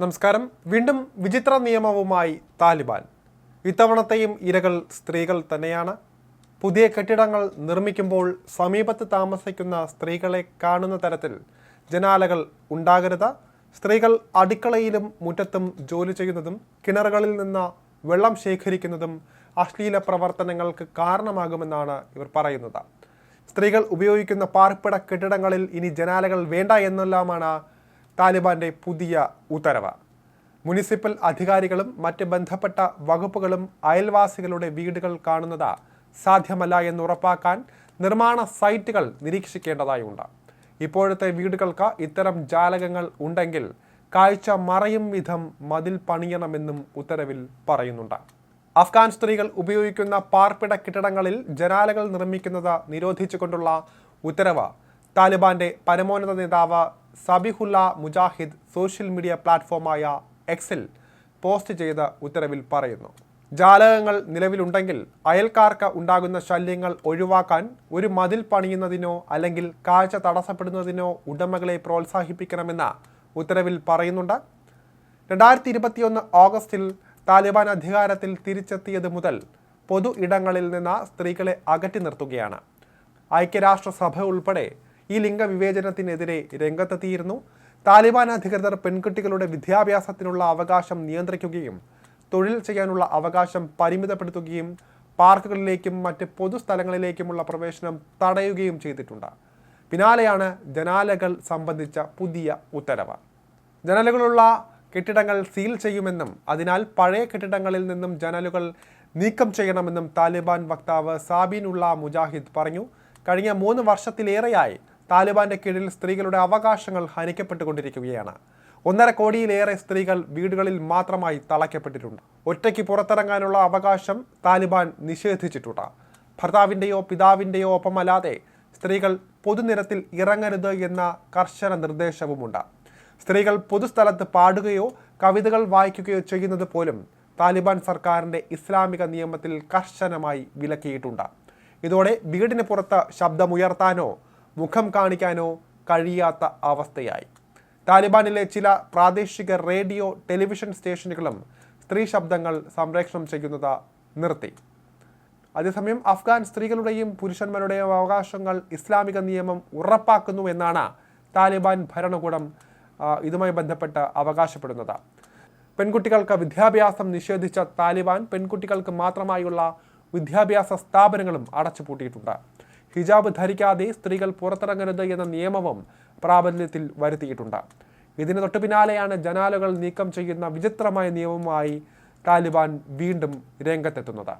നമസ്കാരം. വീണ്ടും വിചിത്ര നിയമവുമായി താലിബാൻ. ഇത്തവണത്തെയും ഇരകൾ സ്ത്രീകൾ തന്നെയാണ്. പുതിയ കെട്ടിടങ്ങൾ നിർമ്മിക്കുമ്പോൾ സമീപത്ത് താമസിക്കുന്ന സ്ത്രീകളെ കാണുന്ന തരത്തിൽ ജനാലകൾ ഉണ്ടാകരുത്. സ്ത്രീകൾ അടുക്കളയിലും മുറ്റത്തും ജോലി ചെയ്യുന്നതും കിണറുകളിൽ നിന്ന് വെള്ളം ശേഖരിക്കുന്നതും അശ്ലീല പ്രവർത്തനങ്ങൾക്ക് കാരണമാകുമെന്നാണ് ഇവർ പറയുന്നത്. സ്ത്രീകൾ ഉപയോഗിക്കുന്ന പാർപ്പിട കെട്ടിടങ്ങളിൽ ഇനി ജനാലകൾ വേണ്ട എന്നെല്ലാമാണ് താലിബാന്റെ പുതിയ ഉത്തരവ്. മുനിസിപ്പൽ അധികാരികളും മറ്റ് ബന്ധപ്പെട്ട വകുപ്പുകളും അയൽവാസികളുടെ വീടുകൾ കാണുന്നത് സാധ്യമല്ല എന്ന് ഉറപ്പാക്കാൻ നിർമ്മാണ സൈറ്റുകൾ നിരീക്ഷിക്കേണ്ടതായുണ്ട്. ഇപ്പോഴത്തെ വീടുകൾക്ക് ഇത്തരം ജാലകങ്ങൾ ഉണ്ടെങ്കിൽ കാഴ്ച മറയും വിധം മതിൽ പണിയണമെന്നും ഉത്തരവിൽ പറയുന്നുണ്ട്. അഫ്ഗാൻ സ്ത്രീകൾ ഉപയോഗിക്കുന്ന പാർപ്പിട കെട്ടിടങ്ങളിൽ ജനാലകൾ നിർമ്മിക്കുന്നത് നിരോധിച്ചുകൊണ്ടുള്ള ഉത്തരവ് താലിബാന്റെ പരമോന്നത നേതാവ് സബിഹുല്ല മുജാഹിദ് സോഷ്യൽ മീഡിയ പ്ലാറ്റ്ഫോമായ എക്സിൽ പോസ്റ്റ് ചെയ്ത ഉത്തരവിൽ പറയുന്നു. ജാലകങ്ങൾ നിലവിലുണ്ടെങ്കിൽ അയൽക്കാർക്ക് ഉണ്ടാകുന്ന ശല്യങ്ങൾ ഒഴിവാക്കാൻ ഒരു മതിൽ പണിയുന്നതിനോ അല്ലെങ്കിൽ കാഴ്ച തടസ്സപ്പെടുന്നതിനോ ഉടമകളെ പ്രോത്സാഹിപ്പിക്കണമെന്ന് ഉത്തരവിൽ പറയുന്നുണ്ട്. രണ്ടായിരത്തി ഇരുപത്തിയൊന്ന് ഓഗസ്റ്റിൽ താലിബാൻ അധികാരത്തിൽ തിരിച്ചെത്തിയത് മുതൽ പൊതു ഇടങ്ങളിൽ നിന്ന് സ്ത്രീകളെ അകറ്റി നിർത്തുകയാണ്. ഐക്യരാഷ്ട്രസഭ ഉൾപ്പെടെ ഈ ലിംഗവിവേചനത്തിനെതിരെ രംഗത്തെത്തിയിരുന്നു. താലിബാൻ അധികൃതർ പെൺകുട്ടികളുടെ വിദ്യാഭ്യാസത്തിനുള്ള അവകാശം നിയന്ത്രിക്കുകയും തൊഴിൽ ചെയ്യാനുള്ള അവകാശം പരിമിതപ്പെടുത്തുകയും പാർക്കുകളിലേക്കും മറ്റ് പൊതുസ്ഥലങ്ങളിലേക്കുമുള്ള പ്രവേശനം തടയുകയും ചെയ്തിട്ടുണ്ട്. പിന്നാലെയാണ് ജനാലകൾ സംബന്ധിച്ച പുതിയ ഉത്തരവ്. ജനലുകളുള്ള കെട്ടിടങ്ങൾ സീൽ ചെയ്യുമെന്നും അതിനാൽ പഴയ കെട്ടിടങ്ങളിൽ നിന്നും ജനലുകൾ നീക്കം ചെയ്യണമെന്നും താലിബാൻ വക്താവ് സാബിനുള്ള മുജാഹിദ് പറഞ്ഞു. കഴിഞ്ഞ മൂന്ന് വർഷത്തിലേറെയായി താലിബാന്റെ കീഴിൽ സ്ത്രീകളുടെ അവകാശങ്ങൾ ഹനിക്കപ്പെട്ടുകൊണ്ടിരിക്കുകയാണ്. ഒന്നര കോടിയിലേറെ സ്ത്രീകൾ വീടുകളിൽ മാത്രമായി തളയ്ക്കപ്പെട്ടിട്ടുണ്ട്. ഒറ്റയ്ക്ക് പുറത്തിറങ്ങാനുള്ള അവകാശം താലിബാൻ നിഷേധിച്ചിട്ടുണ്ട്. ഭർത്താവിന്റെയോ പിതാവിന്റെയോ ഒപ്പമല്ലാതെ സ്ത്രീകൾ പൊതുനിരത്തിൽ ഇറങ്ങരുത് എന്ന കർശന നിർദ്ദേശവുമുണ്ട്. സ്ത്രീകൾ പൊതുസ്ഥലത്ത് പാടുകയോ കവിതകൾ വായിക്കുകയോ ചെയ്യുന്നത് പോലും താലിബാൻ സർക്കാരിന്റെ ഇസ്ലാമിക നിയമത്തിൽ കർശനമായി വിലക്കിയിട്ടുണ്ട്. ഇതോടെ വീടിന് പുറത്ത് ശബ്ദമുയർത്താനോ മുഖം കാണിക്കാനോ കഴിയാത്ത അവസ്ഥയായി. താലിബാനിലെ ചില പ്രാദേശിക റേഡിയോ ടെലിവിഷൻ സ്റ്റേഷനുകളും സ്ത്രീ ശബ്ദങ്ങൾ സംപ്രേക്ഷണം ചെയ്യുന്നത് നിർത്തി. അതേസമയം അഫ്ഗാൻ സ്ത്രീകളുടെയും പുരുഷന്മാരുടെയും അവകാശങ്ങൾ ഇസ്ലാമിക നിയമം ഉറപ്പാക്കുന്നു എന്നാണ് താലിബാൻ ഭരണകൂടം ഇതുമായി ബന്ധപ്പെട്ട് അവകാശപ്പെടുന്നത്. പെൺകുട്ടികൾക്ക് വിദ്യാഭ്യാസം നിഷേധിച്ച താലിബാൻ പെൺകുട്ടികൾക്ക് മാത്രമായുള്ള വിദ്യാഭ്യാസ സ്ഥാപനങ്ങളും അടച്ചുപൂട്ടിയിട്ടുണ്ട്. ഹിജാബ് ധരിക്കാതെ സ്ത്രീകൾ പുറത്തിറങ്ങരുത് എന്ന നിയമവും പ്രാബല്യത്തിൽ വരുത്തിയിട്ടുണ്ട്. ഇതിന് തൊട്ടു പിന്നാലെയാണ് ജനാലുകൾ നീക്കം ചെയ്യുന്ന വിചിത്രമായ നിയമവുമായി താലിബാൻ വീണ്ടും രംഗത്തെത്തുന്നത്.